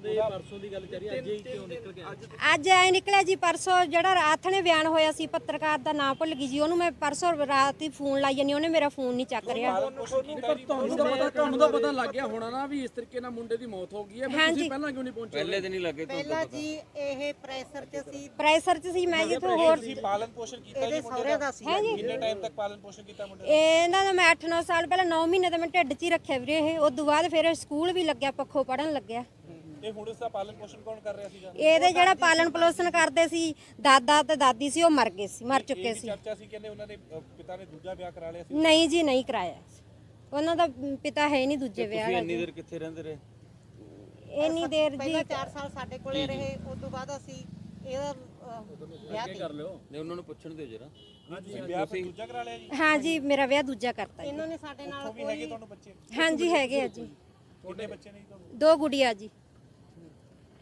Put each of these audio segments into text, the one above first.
ਪਰਸੋਂ ਦੇ ਪਰਸੋਂ ਦੀ ਗੱਲ ਚੱਲ ਰਹੀ ਅੱਜ ਹੀ ਕਿਉਂ ਨਿਕਲ ਗਿਆ? ਅੱਜ ਐ ਨਿਕਲਿਆ ਜੀ ਪਰਸੋਂ ਜਿਹੜਾ ਰਾਤ ਨੇ ਬਿਆਨ ਹੋਇਆ ਸੀ ਪੱਤਰਕਾਰ ਦਾ ਨਾਮ ਭੁੱਲ ਗਈ ਜੀ ਉਹਨੂੰ ਮੈਂ ਪਰਸੋਂ ਰਾਤ ਹੀ ਫੋਨ ਲਾਈ ਜਾਨੀ ਉਹਨੇ ਮੇਰਾ ਫੋਨ ਨਹੀਂ ਚੱਕ ਰਿਹਾ। ਪਰ ਤੁਹਾਨੂੰ ਤਾਂ ਪਤਾ ਤੁਹਾਨੂੰ ਤਾਂ ਪਤਾ ਲੱਗ ਗਿਆ ਹੋਣਾ ਨਾ ਵੀ ਇਸ ਤਰੀਕੇ ਨਾਲ ਮੁੰਡੇ ਦੀ ਮੌਤ ਹੋ ਗਈ ਹੈ ਫਿਰ। ਤੁਸੀਂ ਪਹਿਲਾਂ ਕਿਉਂ ਨਹੀਂ ਪਹੁੰਚੇ ਪਹਿਲੇ ਦਿਨ ਹੀ ਲੱਗੇ ਤੁਹਾਨੂੰ ਪਹਿਲਾਂ ਜੀ ਇਹ ਪ੍ਰੈਸ਼ਰ ਚ ਸੀ। ਪ੍ਰੈਸ਼ਰ ਚ ਸੀ ਮੈਂ ਜਿੱਥੋਂ ਹੋਰ ਪਾਲਣ ਪੋਸ਼ਣ ਕੀਤਾ ਇਹਦੇ ਸਹੁਰੇ ਦਾ? ਸੀ। ਹੈ ਜੀ? ਕਿੰਨੇ ਟਾਈਮ ਤੱਕ ਪਾਲਣ ਪੋਸ਼ਣ ਕੀਤਾ ਮੁੰਡੇ ਇਹਨਾਂ ਦਾ ਮੈਂ 8-9 ਸਾਲ ਪਹਿਲਾਂ 9 ਮਹੀਨੇ ਤਾਂ ਮੈਂ ਢਿੱਡ 'ਚ ਹੀ ਰੱਖਿਆ ਵੀਰੇ ਇਹ ਉਸ ਤੋਂ ਬਾਅਦ ਫਿਰ ਸਕੂਲ ਵੀ ਲੱਗਿਆ ਪੱਖੋਂ ਪੜਨ ਲੱਗਿਆ। ਇਹ ਹੁਣ ਇਸ ਦਾ ਪਾਲਣ ਪੋਸ਼ਣ ਕੌਣ ਕਰ ਰਿਹਾ ਸੀਗਾ? ਇਹਦੇ ਜਿਹੜਾ ਪਾਲਣ ਪੋਸ਼ਣ ਕਰਦੇ ਸੀ ਦਾਦਾ ਤੇ ਦਾਦੀ ਸੀ ਉਹ ਮਰ ਗਏ ਸੀ ਮਰ ਚੁੱਕੇ ਸੀ। ਚਰਚਾ ਸੀ ਕਹਿੰਦੇ ਉਹਨਾਂ ਨੇ ਅ, ਪਿਤਾ ਨੇ ਦੂਜਾ ਵਿਆਹ ਕਰਾ ਲਿਆ ਸੀ। ਨਹੀਂ ਜੀ ਨਹੀਂ ਕਰਾਇਆ ਉਹਨਾਂ ਦਾ ਪਿਤਾ ਹੈ ਨਹੀਂ ਦੂਜੇ ਵਿਆਹ ਤੁਸੀਂ ਦਾ ਇੰਨੀ ਦੇਰ ਕਿੱਥੇ ਰਹਿੰਦੇ ਰਹੇ? ਇੰਨੀ ਦੇਰ ਜੀ ਪਹਿਲਾਂ 4 ਸਾਲ ਸਾਡੇ ਕੋਲੇ ਰਹੇ ਉਸ ਤੋਂ ਬਾਅਦ ਅਸੀਂ ਇਹਦਾ ਅਹ, ਵਿਆਹ ਕੀਤਾ ਨਹੀਂ ਉਹਨਾਂ ਨੂੰ ਪੁੱਛਣ ਦਿਓ ਜਰਾ। ਤੁਸੀਂ ਵਿਆਹ ਫਿਰ ਦੂਜਾ ਕਰਾ ਲਿਆ ਜੀ। ਹਾਂ ਜੀ ਮੇਰਾ ਵਿਆਹ ਦੂਜਾ ਕਰਤਾ ਜੀ। ਇਹਨਾਂ ਨੇ ਸਾਡੇ ਨਾਲ ਵੀ ਹੈਗੇ ਤੁਹਾਨੂੰ ਬੱਚੇ? ਹਾਂਜੀ ਹੈਗੇ ਆ ਜੀ। ਕਿੰਨੇ ਬੱਚੇ ਨੇ ਜੀ ਤੁਹਾਨੂੰ? ਦੋ ਗੁੜੀਆ ਜੀ।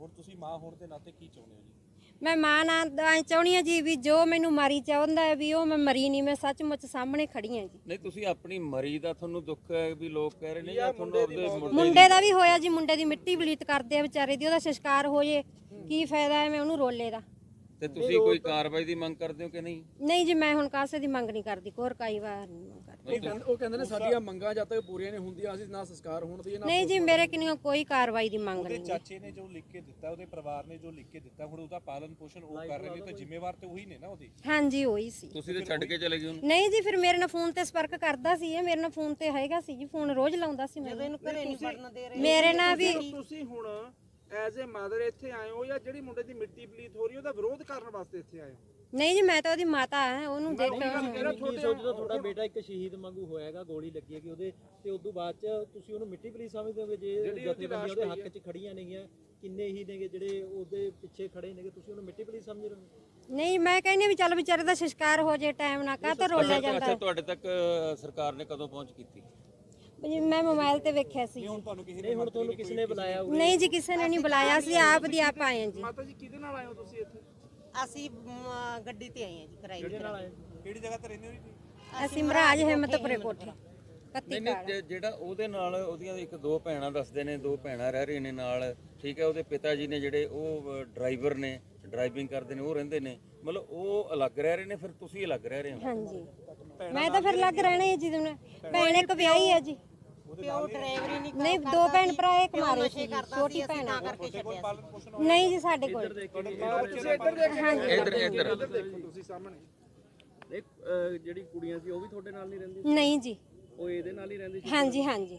ਹੁਣ ਤੁਸੀਂ ਮਾਂ ਹੋਣ ਦੇ ਨਾਤੇ ਕੀ ਚਾਹੁੰਦੇ ਹੋ ਜੀ? ਮੈਂ ਮਾਂ ਨਾਲ ਐ ਚਾਹੁੰਦੀ ਆ ਜੀ ਵੀ ਜੋ ਮੈਨੂੰ ਮਾਰੀ ਚਾਹੁੰਦਾ ਹੈ ਵੀ ਉਹ ਮੈਂ ਮਰੀ ਨਹੀਂ ਮੈਂ ਸੱਚਮੁੱਚ ਸਾਹਮਣੇ ਖੜੀ ਆ ਜੀ। ਨਹੀਂ ਤੁਸੀਂ ਆਪਣੀ ਮਰੀ ਦਾ ਤੁਹਾਨੂੰ ਦੁੱਖ ਹੈ ਵੀ ਲੋਕ ਕਹਿ ਰਹੇ ਨੇ ਜਾਂ ਤੁਹਾਨੂੰ ਆਪਦੇ ਮੁੰਡੇ ਮੁੰਡੇ ਦਾ ਵੀ ਹੋਇਆ ਜੀ ਮੁੰਡੇ ਦੀ ਮਿੱਟੀ ਬਲੀਤ ਕਰਦੇ ਆ ਵਿਚਾਰੇ ਦੀ ਉਹਦਾ ਸੰਸਕਾਰ ਹੋ ਜੇ। ਕੀ ਫਾਇਦਾ ਹੈ ਮੈਂ ਉਹਨੂੰ ਰੋਲੇ ਦਾ। ਤੇ ਤੁਸੀਂ ਕੋਈ ਕਾਰਵਾਈ ਦੀ ਮੰਗ ਕਰਦੇ ਹੋ ਕਿ ਨਹੀਂ? ਨਹੀਂ ਜੀ ਮੈਂ ਹੁਣ ਕਾਸੇ ਦੀ ਮੰਗ ਨਹੀਂ ਕਰਦੀ ਕੋਰ ਕਾਈ ਵਾਰ ਨਹੀਂ ਮੰਗ ਕਰਦੀ। ਉਹ ਕਹਿੰਦੇ- ਉਹ ਕਹਿੰਦੇ ਨੇ ਸਾਡੀਆਂ ਮੰਗਾਂ ਜਦ ਤੱਕ ਪੂਰੀਆਂ ਨਹੀਂ ਹੁੰਦੀਆਂ ਅਸੀਂ ਨਾ ਸੰਸਕਾਰ ਹੋਣ ਦੀ ਨਾ ਨਹੀਂ ਜੀ ਮੇਰੇ ਕਿਨਿਓ ਕੋਈ ਕਾਰਵਾਈ ਦੀ ਮੰਗ ਉਹਦੇ ਨਹੀਂ ਚਾਚੇ ਨੇ ਜੋ ਲਿਖ ਕੇ ਦਿੱਤਾ ਉਹਦੇ ਪਰਿਵਾਰ ਨੇ ਜੋ ਲਿਖ ਕੇ ਦਿੱਤਾ ਹੁਣ ਉਹਦਾ ਪਾਲਣ ਪੋਸ਼ਣ ਉਹ ਕਰ ਰਹੇ ਨੇ ਤਾਂ ਜ਼ਿੰਮੇਵਾਰ ਤੇ ਉਹੀ ਨੇ ਨਾ ਉਹਦੀ? ਹਾਂਜੀ ਹੋਈ ਸੀ। ਤੁਸੀਂ ਤੇ ਛੱਡ ਕੇ ਚਲੇ ਗਏ ਉਹਨੂੰ? ਨਹੀਂ ਜੀ ਫਿਰ ਮੇਰੇ ਨਾਲ ਫੋਨ ਤੇ ਸੰਪਰਕ ਕਰਦਾ ਸੀ ਇਹ ਮੇਰੇ ਨਾਲ ਫੋਨ ਤੇ ਹੈਗਾ ਸੀ ਜੀ ਫੋਨ ਰੋਜ਼ ਲਾਉਂਦਾ ਸੀ ਮੈਨੂੰ ਇਹਨੂੰ ਘਰੇ ਨਹੀਂ ਪੜਨ ਦੇ ਰਹੇ ਮੇਰੇ ਨਾਲ ਵੀ ਤੁਸੀਂ ਹੁਣ ਐਜ਼ ਅ ਮਦਰ ਇੱਥੇ ਆਏ ਹੋ ਜਾਂ ਜਿਹੜੀ ਮੁੰਡੇ ਦੀ ਮਿੱਟੀ ਪਲੀਤ ਹੋ ਰਹੀ ਉਹਦਾ ਵਿਰੋਧ ਕਰਨ ਵਾਸਤੇ ਇੱਥੇ ਆਏ ਹੋ? ਨਹੀਂ ਜੀ ਮੈਂ ਤਾਂ ਉਹਦੀ ਮਾਤਾ ਹਾਂ ਉਹਨੂੰ ਦੇਖ ਕੀ ਸੋਚਦਾ ਤੁਹਾਡਾ ਬੇਟਾ ਇੱਕ ਸ਼ਹੀਦ ਵਾਂਗੂ ਹੋਇਆਗਾ ਗੋਲੀ ਲੱਗੀ ਹੈਗੀ ਉਹਦੇ ਤੇ ਉਦੋਂ ਬਾਅਦ ਚ ਤੁਸੀਂ ਉਹਨੂੰ ਮਿੱਟੀ ਪਲੀ ਸਮਝਦੇ ਹੋਗੇ ਜੇ ਜਥੇਬੰਦੀਆਂ ਉਹਦੇ ਹੱਕ 'ਚ ਖੜੀਆਂ ਨੇਗੀਆਂ ਕਿੰਨੇ ਹੀ ਨੇਗੇ ਜਿਹੜੇ ਉਹਦੇ ਪਿੱਛੇ ਖੜੇ ਨੇਗੇ ਤੁਸੀਂ ਉਹਨੂੰ ਮਿੱਟੀ ਪਲੀ ਸਮਝ ਰਹੇ ਹੋ? ਨਹੀਂ ਮੈਂ ਕਹਿੰਦੀ ਹਾਂ ਵੀ ਚੱਲ ਵਿਚਾਰੇ ਦਾ ਸੰਸਕਾਰ ਹੋ ਜੇ ਟਾਈਮ ਨਾ ਕਾ ਤਾਂ ਰੋਲਿਆ ਜਾਂਦਾ? ਅੱਛਾ ਤੁਹਾਡੇ ਤੱਕ ਅ, ਸਰਕਾਰ ਨੇ ਕਦੋਂ ਪਹੁੰਚ ਕੀਤੀ? ਜੀ ਮੈਂ ਮੋਬਾਈਲ ਤੇ ਵੇਖਿਆ ਸੀ। ਹੁਣ ਤੁਹਾਨੂੰ ਕਿਸ ਨੇ ਬੁਲਾਇਆ ਹੋਊ? ਨਹੀਂ ਜੀ ਕਿਸੇ ਨੇ ਨਹੀਂ ਬੁਲਾਇਆ ਸੀ ਆਪ ਦੀ ਆਪ ਆਏ ਹਾਂ ਜੀ। ਮਾਤਾ ਜੀ ਕਿਹਦੇ ਨਾਲ ਆਏ ਹੋ ਤੁਸੀਂ ਇੱਥੇ? ਅਸੀਂ ਗੱਡੀ ਤੇ ਆਏ ਹਾਂ ਜੀ ਕਿਰਾਏ ਤੇ। ਕਿਹੜੀ ਜਗ੍ਹਾ ਤੇ ਰਹਿੰਦੇ ਹੋ ਜੀ ਅਸੀਂ ਮਹਾਰਾਜ ਹਿੰਮਤਪੁਰੇ ਕੋਠੇ ਕੱਤੀ ਨਹੀਂ ਨਹੀਂ ਜੇ- ਜਿਹੜਾ ਉਹਦੇ ਨਾਲ ਉਹਦੀਆਂ ਇੱਕ ਦੋ ਭੈਣਾਂ ਦੱਸਦੇ ਨੇ ਦੋ ਭੈਣਾਂ ਰਹਿ ਰਹੀਆਂ ਨੇ ਨਾਲ ਠੀਕ ਹੈ ਉਹਦੇ ਪਿਤਾ ਜੀ ਨੇ ਜਿਹੜੇ ਉਹ ਡਰਾਈਵਰ ਨੇ ਡਰਾਈਵਿੰਗ ਕਰਦੇ ਨੇ ਉਹ ਰਹਿੰਦੇ ਨੇ। ਮਤਲਬ ਉਹ ਅਲੱਗ ਰਹਿ ਰਹੇ ਨੇ ਫਿਰ ਤੁਸੀਂ ਅਲੱਗ ਰਹਿ ਰਹੇ ਹੋ? ਹਾਂਜੀ। ਮੈਂ ਤਾਂ ਫਿਰ ਲੱਗ ਰਹਿਣਾ ਹੈ ਜੀ ਤੁਹਾਨੂੰ ਭੈਣ ਇੱਕ ਵਿਆਹੀ ਹੈ? ਜੀ। ਪਿਓ ਡਰਾਈਵਰੀ ਨਹੀਂ ਨਹੀਂ ਦੋ ਭੈਣ ਭਰਾ ਇੱਕ ਮਾਰੇ ਸੀ ਛੋਟੀ ਭੈਣ ਆ। ਕਰਕੇ ਛੱਡਿਆ ਸੀ। ਨਹੀਂ ਜੀ ਸਾਡੇ ਕੋਲ। ਇੱਧਰ ਇੱਧਰ ਤੁਸੀਂ ਸਾਹਮਣੇ। ਨਹੀਂ ਅਹ, ਜਿਹੜੀ ਕੁੜੀਆਂ ਸੀ ਉਹ ਵੀ ਤੁਹਾਡੇ ਨਾਲ ਨਹੀਂ ਰਹਿੰਦੀ ਨਹੀਂ ਜੀ। ਉਹ ਇਹਦੇ ਨਾਲ ਹੀ ਰਹਿੰਦੀ ਸੀ? ਹਾਂਜੀ ਹਾਂਜੀ।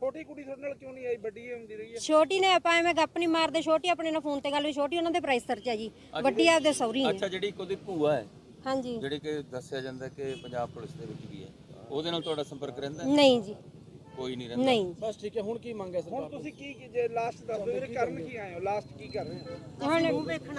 ਛੋਟੀ ਕੁੜੀ ਤੁਹਾਡੇ ਨਾਲ ਕਿਉਂ ਨਹੀਂ ਆਈ? ਵੱਡੀ ਹੀ ਹੁੰਦੀ ਰਹੀ ਹੈ। ਛੋਟੀ ਨੇ ਆਪਾਂ ਐਵੇਂ ਗੱਪ ਨਹੀਂ ਮਾਰਦੇ। ਛੋਟੀ ਆਪਣੇ ਨਾਲ ਫੋਨ ਤੇ ਗੱਲ ਵੀ ਛੋਟੀ ਉਹਨਾਂ ਦੇ ਪ੍ਰਾਈਸਰ ਚ ਹੈ ਜੀ। ਵੱਡੀ ਆਪਦੇ ਸੌਰੀ ਨੇ। ਅੱਛਾ ਜਿਹੜੀ ਉਹਦੀ ਭੂਆ ਹੈ ਹਾਂਜੀ। ਜਿਹੜੀ ਕਿ ਦੱਸਿਆ ਜਾਂਦਾ ਕਿ ਪੰਜਾਬ ਪੁਲਿਸ ਦੇ ਵਿੱਚ ਵੀ ਹੈ। ਉਹਦੇ ਨਾਲ ਤੁਹਾਡਾ ਸੰਪਰਕ ਰਹਿੰਦਾ ਹੈ? ਨਹੀਂ ਜੀ। ਕੋਈ ਨਹੀਂ ਰਹਿੰਦਾ। ਨਹੀਂ। ਬਸ ਠੀਕ ਹੈ ਹੁਣ ਕੀ ਮੰਗ ਹੈ ਸਰਕਾਰ ਹੁਣ ਤੁਸੀਂ ਕੀ ਕੀ- ਜੇ ਲਾਸਟ ਦੱਸ ਦਿਓ ਇਹਦੇ ਕਾਰਨ ਕੀ ਆਏ ਹੋ? ਲਾਸਟ ਕੀ ਕਰ ਰਹੇ ਹੋ? ਹੁਣ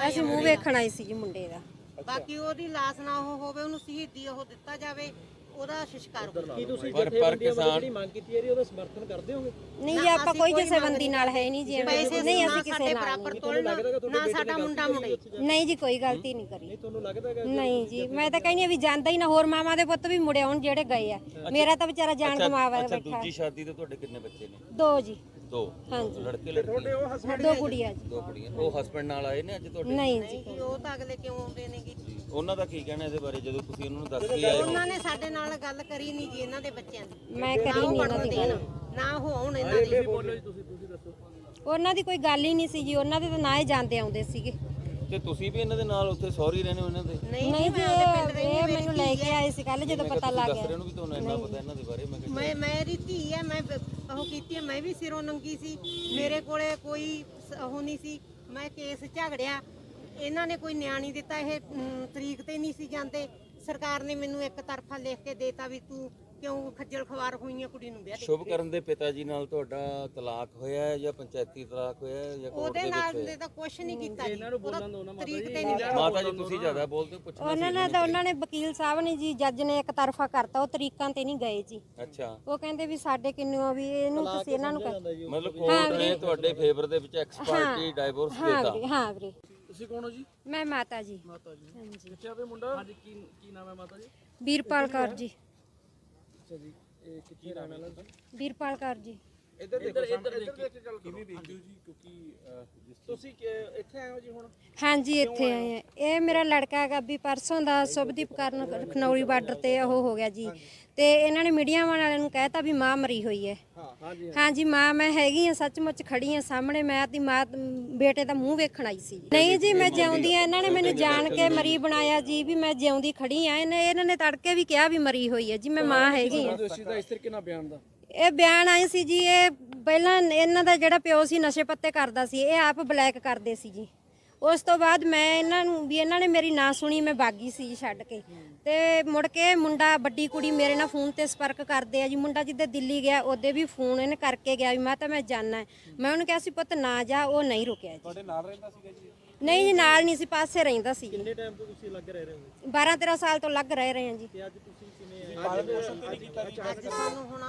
ਅਸੀਂ ਮੂੰਹ ਵੇਖਣ ਆਏ ਸੀ ਜੀ ਮੁੰਡੇ ਦਾ। ਬਾਕੀ ਉਹਦੀ ਲਾਸ਼ ਨਾ ਉਹ ਹੋਵੇ ਉਹਨੂੰ ਸ਼ਹੀਦੀ ਉਹ ਦਿੱਤਾ ਜਾਵੇ। ਉਹਦਾ ਸੰਸਕਾਰ ਹੋਵੇ ਕੀ ਤੁਸੀਂ ਪਰ- ਪਰ ਜਥੇਬੰਦੀਆਂ ਵੱਲੋਂ ਕਿਸਾਨ- ਜਿਹੜੀ ਮੰਗ ਕੀਤੀ ਹੈ ਉਹਦਾ ਸਮਰਥਨ ਕਰਦੇ ਹੋਗੇ? ਨਹੀਂ ਜੀ ਆਪਾਂ ਕੋਈ ਜਥੇਬੰਦੀ ਨਾਲ ਹੈ ਨਹੀਂ ਜੀ। ਪੈਸੇ ਨਹੀਂ ਨਾ ਅਸੀਂ ਕਿਸੇ ਨਾਲ। ਬਰਾਬਰ ਨਹੀਂ। ਤੋਲਣਾ ਨਾ ਸਾਡਾ ਮੁੰਡਾ ਮੁੰਡੇ ਨਹੀਂ ਜੀ ਕੋਈ ਗਲਤੀ ਨਹੀਂ ਕਰੀ। ਤੁਹਾਨੂੰ ਲੱਗਦਾ ਹੈਗਾ ਨਹੀਂ ਜੀ ਮੈਂ ਤਾਂ ਕਹਿੰਦੀ ਹਾਂ ਵੀ ਜਾਂਦਾ ਹੀ ਨਾ ਹੋਰ ਮਾਮਾ ਦੇ ਪੁੱਤ ਵੀ ਮੁੜੇ ਆਉਣ ਜਿਹੜੇ ਗਏ ਆ। ਮੇਰਾ ਤਾਂ ਵਿਚਾਰਾ ਜਾਨ ਕਮਾਵਾ ਅੱਛਾ ਬੈਠਾ। ਦੂਜੀ ਸ਼ਾਦੀ ਤੇ ਤੁਹਾਡੇ ਕਿੰਨੇ ਬੱਚੇ ਨੇ? ਦੋ ਜੀ। ਦੋ? ਹਾਂਜੀ। ਲੜਕੇ ਲੜਕੀ? ਉਹ ਹਸਬੰਡ ਦੋ ਕੁੜੀਆਂ ਜੀ। ਦੋ ਕੁੜੀਆਂ ਉਹ ਹਸਬੰਡ ਨਾਲ ਆਏ ਨੇ ਅੱਜ ਤੁਹਾਡੇ? ਨਹੀਂ ਜੀ। ਜੀ ਉਹ ਤਾਂ ਅਗਲੇ ਕਿਉਂ ਆਉਂਦੇ ਨੇਗੇ? ਉਹਨਾਂ ਦਾ ਕੀ ਕਹਿਣਾ ਇਹਦੇ ਬਾਰੇ ਜਦੋਂ ਤੁਸੀਂ ਉਹਨਾਂ ਨੂੰ ਦੱਸ ਕੇ ਆਏ ਹੋ? ਉਹਨਾਂ ਨੇ ਸਾਡੇ ਨਾਲ ਗੱਲ ਕਰੀ ਨਹੀਂ ਜੀ ਇਹਨਾਂ ਦੇ ਬੱਚਿਆਂ ਦੀ। ਮੈਂ ਕਰੀ ਨਹੀਂ ਉਹਨਾਂ ਦੀ ਗੱਲ। ਨਾ ਉਹ ਆਉਣ ਇਹਨਾਂ ਦੀ। ਬੋਲੋ ਜੀ ਤੁਸੀਂ ਤੁਸੀਂ ਦੱਸੋ। ਉਹਨਾਂ ਦੀ ਕੋਈ ਗੱਲ ਹੀ ਨਹੀਂ ਸੀ ਜੀ ਉਹਨਾਂ ਦੇ ਤਾਂ ਨਾ ਹੀ ਜਾਂਦੇ ਆਉਂਦੇ ਸੀਗੇ। ਤੇ ਤੁਸੀਂ ਵੀ ਇਹਨਾਂ ਦੇ ਨਾਲ ਉੱਥੇ ਸੌਰੀ ਰਹਿੰਦੇ ਹੋ ਇਹਨਾਂ ਦੇ? ਨਹੀਂ ਨਹੀਂ ਜੀ ਮੈਂ ਆਪਦੇ ਪਿੰਡ ਇਹ ਮੈਨੂੰ ਲੈ ਕੇ ਆਏ ਸੀ ਕੱਲ ਜਦੋਂ ਪਤਾ ਲੱਗ ਗਿਆ। ਹੋ ਵੀ ਤੁਹਾਨੂੰ ਇੰਨਾ ਪਤਾ ਇਹਨਾਂ ਦੇ ਬਾਰੇ ਮੈਂ ਕਿਹਾ ਮੈਂ ਮੇਰੀ ਧੀ ਹੈ ਮੈਂ ਉਹ ਕੀਤੀ ਹੈ, ਮੈਂ ਵੀ ਸਿਰੋਂ ਨੰਗੀ ਸੀ। ਮੇਰੇ ਕੋਲੇ ਕੋਈ ਉਹ ਨਹੀਂ ਸੀ। ਮੈਂ ਕੇਸ ਝਗੜਿਆ। ਇਹਨਾਂ ਨੇ ਕੋਈ ਨਿਆਂ ਨਹੀਂ ਦਿੱਤਾ ਇਹ ਅਮ, ਤਰੀਕ ਤੇ ਨਹੀਂ ਸੀ ਜਾਂਦੇ। ਸਰਕਾਰ ਨੇ ਮੈਨੂੰ ਇੱਕ ਤਰਫਾ ਲਿਖ ਕੇ ਦੇਤਾ ਵੀ ਤੂੰ ਕਿਉਂ ਖੱਜਲ ਖਵਾਰ ਹੋਈਆਂ ਕੁੜੀ ਨੂੰ ਵਿਆਹ ਦੇ ਸ਼ੁਭ ਕਰਨ ਦੇ ਪਿਤਾ ਜੀ ਨਾਲ ਤੁਹਾਡਾ ਤਲਾਕ ਹੋਇਆ ਹੈ ਜਾਂ ਪੰਚਾਇਤੀ ਤਲਾਕ ਹੋਇਆ ਹੈ ਜਾਂ ਕੋਰਟ ਉਹਦੇ ਦੇ ਨਾਲ ਦੇ ਤਾਂ ਕੁਝ ਨਹੀਂ ਕੀਤਾ ਜੀ ਉਹਦਾ ਤਰੀਕ ਤੇ ਨਹੀਂ ਹੈ? ਮਾਤਾ ਜੀ ਤੁਸੀਂ ਜ਼ਿਆਦਾ ਬੋਲਦੇ ਹੋ ਪੁੱਛਣਾ ਉਹਨਾਂ ਨੇ ਤਾਂ ਉਹਨਾਂ ਨੇ ਵਕੀਲ ਸਾਹਿਬ ਨੇ ਜੀ ਜੱਜ ਨੇ ਇੱਕ ਤਰਫਾ ਕਰਤਾ ਉਹ ਤਰੀਕਾਂ ਤੇ ਨਹੀਂ ਗਏ ਜੀ। ਅੱਛਾ। ਉਹ ਕਹਿੰਦੇ ਵੀ ਸਾਡੇ ਕਿੰਨੂ ਵੀ ਇਹਨੂੰ ਤੁਸੀਂ ਇਹਨਾਂ ਨੂੰ ਕਹਿ- ਮਤਲਬ ਕੋਰਟ ਨੇ ਤੁਹਾਡੇ ਫੇਵਰ ਦੇ ਵਿੱਚ ਐਕਸਪਰਟੀ ਡਾਈਵੋਰਸ ਹਾਂ ਦਿੱਤਾ। ਵੀਰੇ ਹਾਂ ਵੀਰੇ। ਤੁਸੀਂ ਕੌਣ ਹੋ ਜੀ? ਮੈਂ ਮਾਤਾ ਜੀ। ਮਾਤਾ ਜੀ। ਹਾਂਜੀ। ਕਿੱਥੇ ਆਵੇ ਮੁੰਡਾ? ਹਾਂਜੀ ਕੀ ਕੀ ਨਾਮ ਹੈ ਮਾਤਾ ਜੀ? ਵੀਰਪਾਲ ਕੌਰ ਜੀ। ਅੱਛਾ ਜੀ। ਇਹ ਕਿੱਥੇ ਰਹਿਣ ਵਾਲਾ ਵੀਰਪਾਲ ਕੌਰ ਜੀ। ਇੱਧਰ ਦੇਖੋ ਇੱਧਰ ਇੱਧਰ ਦੇਖ। ਕੇ ਗੱਲ ਕਰੋ। ਕਿਵੇਂ ਦੇਖਦੇ ਹੋ ਜੀ? ਕਿਉਂਕਿ ਅਹ, ਜਿਸ ਤੁਸੀਂ ਕਿ- ਇੱਥੇ ਆਏ ਹੋ ਜੀ ਹੁਣ? ਹਾਂਜੀ ਇੱਥੇ ਆਏ ਆ ਇਹ ਮੇਰਾ ਲੜਕਾ ਹੈਗਾ ਵੀ ਪਰਸੋਂ ਦਾ ਸੁਭਦੀਪ ਕਰਨ ਖਨੌਰੀ ਬਾਰਡਰ ਤੇ ਉਹ ਹੋ ਗਿਆ ਜੀ। ਤੇ ਇਹਨਾਂ ਨੇ ਮੀਡੀਆ ਵਾਲਿਆਂ ਨੂੰ ਕਹਿਤਾ ਵੀ ਮਾਂ ਮਰੀ ਹੋਈ ਹੈ। ਹਾਂਜੀ ਮਾਂ ਮੈਂ ਹੈਗੀ ਆ ਸੱਚਮੁੱਚ ਖੜੀ ਆ ਸਾਹਮਣੇ। ਮੈਂ ਆਪਦੀ ਮਾਂ ਬੇਟੇ ਦਾ ਮੂੰਹ ਵੇਖਣ ਆਈ ਸੀ। ਨਹੀਂ ਜੀ ਮੈਂ ਜਿਉਂਦੀ ਆ ਇਹਨਾਂ ਨੇ ਮੈਨੂੰ ਜਾਣ ਕੇ ਮਰੀ ਬਣਾਇਆ ਜੀ ਵੀ ਮੈਂ ਜਿਉਂਦੀ ਖੜੀ ਆ ਇਹਨੇ ਇਹਨਾਂ ਨੇ ਤੜਕੇ ਵੀ ਕਿਹਾ ਵੀ ਮਰੀ ਹੋਈ ਹੈ। ਜੀ ਮੈਂ ਮਾਂ ਹੈਗੀ ਆ ਦੋਸ਼ੀ ਦਾ ਇਸ ਤਰੀਕੇ ਨਾਲ ਬਿਆਨ ਦਾ। ਇਹ ਬਿਆਨ ਆਏ ਸੀ ਜੀ ਇਹ ਪਹਿਲਾਂ ਇਹਨਾਂ ਦਾ ਜਿਹੜਾ ਪਿਓ ਸੀ ਨਸ਼ੇ ਪੱਤੇ ਕਰਦਾ ਸੀ ਇਹ ਆਪ ਬਲੈਕ ਕਰਦੇ ਸੀ ਜੀ। ਉਸ ਤੋਂ ਬਾਅਦ ਮੈਂ ਇਹਨਾਂ ਨੂੰ ਵੀ ਇਹਨਾਂ ਨੇ ਮੇਰੀ ਨਾ ਸੁਣੀ ਮੈਂ ਬਾਗੀ ਸੀ ਜੀ ਛੱਡ ਕੇ। ਤੇ ਮੁੜ ਕੇ ਮੁੰਡਾ ਵੱਡੀ ਕੁੜੀ ਮੇਰੇ ਨਾਲ ਫੋਨ ਤੇ ਸੰਪਰਕ ਕਰਦੇ ਆ ਜੀ। ਮੁੰਡਾ ਜਿੱਦੇ ਦਿੱਲੀ ਗਿਆ ਉਹਦੇ ਵੀ ਫੋਨ ਇਹਨੇ ਕਰਕੇ ਗਿਆ ਵੀ ਮੈਂ ਤਾਂ ਮੈਂ ਜਾਣਾ। ਮੈਂ ਉਹਨੂੰ ਕਿਹਾ ਸੀ ਪੁੱਤ ਨਾ ਜਾ ਉਹ ਨਹੀਂ ਰੁਕਿਆ ਜੀ। ਤੁਹਾਡੇ ਨਾਲ ਰਹਿੰਦਾ ਸੀਗਾ ਜੀ? ਨਹੀਂ ਜੀ ਨਾਲ ਨਹੀਂ ਸੀ ਪਾਸੇ ਰਹਿੰਦਾ ਸੀ। ਕਿੰਨੇ ਟਾਈਮ ਤੋਂ ਤੁਸੀਂ ਲੱਗ ਰਹੇ ਹੋ? 12 13 ਸਾਲ ਤੋਂ ਲੱਗ ਰਹੇ ਰਹੇ ਹਾਂ ਜੀ। ਤੇ ਅੱਜ ਤੁਸੀਂ ਸਾਨੂੰ ਹੁਣ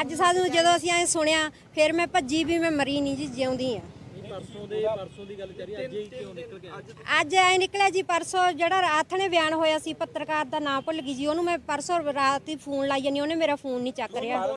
ਅੱਜ ਸਾਨੂੰ ਜਦੋਂ ਅਸੀਂ ਐ ਸੁਣਿਆ ਫਿਰ ਮੈਂ ਭੱਜੀ ਵੀ ਮੈਂ ਮਰੀ ਨਹੀਂ ਜੀ ਜਿਉਂਦੀ ਆ। ਨਹੀਂ ਪਰਸੋਂ ਦੇ ਪਰਸੋਂ ਦੀ ਗੱਲ ਚੱਲ ਰਹੀ ਅੱਜ ਹੀ ਕਿਉਂ ਨਿਕਲ ਗਿਆ? ਅੱਜ ਐ ਨਿਕਲਿਆ ਜੀ ਪਰਸੋਂ ਜਿਹੜਾ ਰਾਤ ਨੇ ਬਿਆਨ ਹੋਇਆ ਸੀ ਪੱਤਰਕਾਰ ਦਾ ਨਾਮ ਭੁੱਲ ਗਈ ਜੀ ਉਹਨੂੰ ਮੈਂ ਪਰਸੋਂ ਰਾਤ ਹੀ ਫੋਨ ਲਾਈ ਜਾਨੀ ਉਹਨੇ ਮੇਰਾ ਫੋਨ ਨਹੀਂ ਚੱਕ ਰਿਹਾ।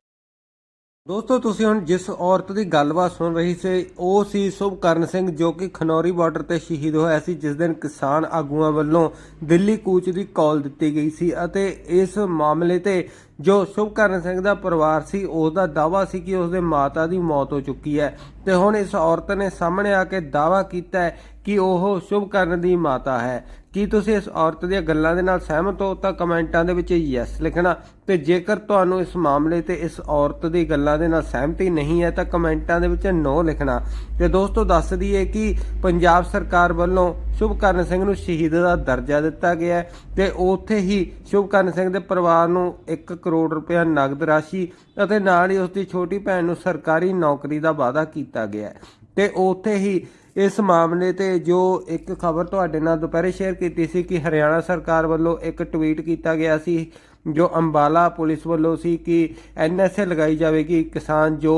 ਦੋਸਤੋ, ਤੁਸੀਂ ਹੁਣ ਜਿਸ ਔਰਤ ਦੀ ਗੱਲਬਾਤ ਸੁਣ ਰਹੀ ਸੀ, ਉਹ ਸੀ ਸੁਭਕਰਨ ਸਿੰਘ, ਜੋ ਕਿ ਖਨੌਰੀ ਬਾਰਡਰ ਤੇ ਸ਼ਹੀਦ ਹੋਇਆ ਸੀ, ਜਿਸ ਦਿਨ ਕਿਸਾਨ ਆਗੂਆਂ ਵੱਲੋਂ ਦਿੱਲੀ ਕੂਚ ਦੀ ਕਾਲ ਦਿੱਤੀ ਗਈ ਸੀ ਅਤੇ ਇਸ ਮਾਮਲੇ ਤੇ ਜੋ ਸੁਭਕਰਨ ਸਿੰਘ ਦਾ ਪਰਿਵਾਰ ਸੀ ਉਸ ਦਾ ਦਾਵਾ ਸੀ ਕਿ ਉਸ ਦੇ ਮਾਤਾ ਦੀ ਮੌਤ ਹੋ ਚੁੱਕੀ ਹੈ। ਤੇ ਹੁਣ ਇਸ ਔਰਤ ਨੇ ਸਾਹਮਣੇ ਆ ਕੇ ਦਾਵਾ ਕੀਤਾ ਹੈ ਕਿ ਉਹ ਸੁਭਕਰਨ ਦੀ ਮਾਤਾ ਹੈ। ਕੀ ਤੁਸੀਂ ਇਸ ਔਰਤ ਦੀਆਂ ਗੱਲਾਂ ਦੇ ਨਾਲ ਸਹਿਮਤ ਹੋ ਤਾਂ ਕਮੈਂਟਾਂ ਦੇ ਵਿੱਚ ਯੈਸ ਲਿਖਣਾ। ਤੇ ਜੇਕਰ ਤੁਹਾਨੂੰ ਇਸ ਮਾਮਲੇ ਤੇ ਇਸ ਔਰਤ ਦੀ ਗੱਲਾਂ ਦੇ ਨਾਲ ਸਹਿਮਤੀ ਨਹੀਂ ਹੈ ਤਾਂ ਕਮੈਂਟਾਂ ਦੇ ਵਿੱਚ ਨੋ ਲਿਖਣਾ। ਤੇ ਦੋਸਤੋ, ਦੱਸ ਦਈਏ ਕਿ ਪੰਜਾਬ ਸਰਕਾਰ ਵੱਲੋਂ ਸ਼ੁਭਕਰਨ ਸਿੰਘ ਨੂੰ ਸ਼ਹੀਦ ਦਾ ਦਰਜਾ ਦਿੱਤਾ ਗਿਆ ਹੈ ਤੇ ਉੱਥੇ ਹੀ ਸ਼ੁਭਕਰਨ ਸਿੰਘ ਦੇ ਪਰਿਵਾਰ ਨੂੰ 1 ਕਰੋੜ ਰੁਪਏ ਨਗਦ ਰਾਸ਼ੀ ਅਤੇ ਨਾਲ ਹੀ ਉਸ ਦੀ ਛੋਟੀ ਭੈਣ ਨੂੰ ਸਰਕਾਰੀ ਨੌਕਰੀ ਦਾ ਵਾਅਦਾ ਕੀਤਾ ਗਿਆ ਹੈ। ਤੇ ਉੱਥੇ ਹੀ ਇਸ ਮਾਮਲੇ ਤੇ ਜੋ ਇੱਕ ਖਬਰ ਤੁਹਾਡੇ ਨਾਲ ਦੁਪਹਿਰੇ ਸ਼ੇਅਰ ਕੀਤੀ ਸੀ ਕਿ ਹਰਿਆਣਾ ਸਰਕਾਰ ਵੱਲੋਂ ਇੱਕ ਟਵੀਟ ਕੀਤਾ ਗਿਆ ਸੀ, ਜੋ ਅੰਬਾਲਾ ਪੁਲਿਸ ਵੱਲੋਂ ਸੀ ਕਿ ਐਨਐਸਏ ਲਗਾਈ ਜਾਵੇਗੀ। ਕਿਸਾਨ ਜੋ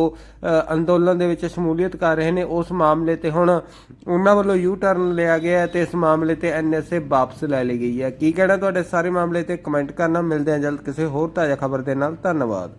ਅੰਦੋਲਨ ਦੇ ਵਿੱਚ ਸ਼ਮੂਲੀਅਤ ਕਰ ਰਹੇ ਨੇ, ਉਸ ਮਾਮਲੇ ਤੇ ਹੁਣ ਉਹਨਾਂ ਵੱਲੋਂ ਯੂ ਟਰਨ ਲਿਆ ਗਿਆ ਹੈ ਤੇ ਇਸ ਮਾਮਲੇ ਤੇ ਐਨਐਸਏ ਵਾਪਸ ਲੈ ਲਈ ਗਈ ਹੈ। ਕੀ ਕਹਿਣਾ ਤੁਹਾਡੇ ਸਾਰੇ ਮਾਮਲੇ ਤੇ? ਕਮੈਂਟ ਕਰਨਾ। ਮਿਲਦੇ ਹਾਂ ਜਲਦ ਕਿਸੇ ਹੋਰ ਤਾਜ਼ਾ ਖਬਰ ਦੇ ਨਾਲ। ਧੰਨਵਾਦ।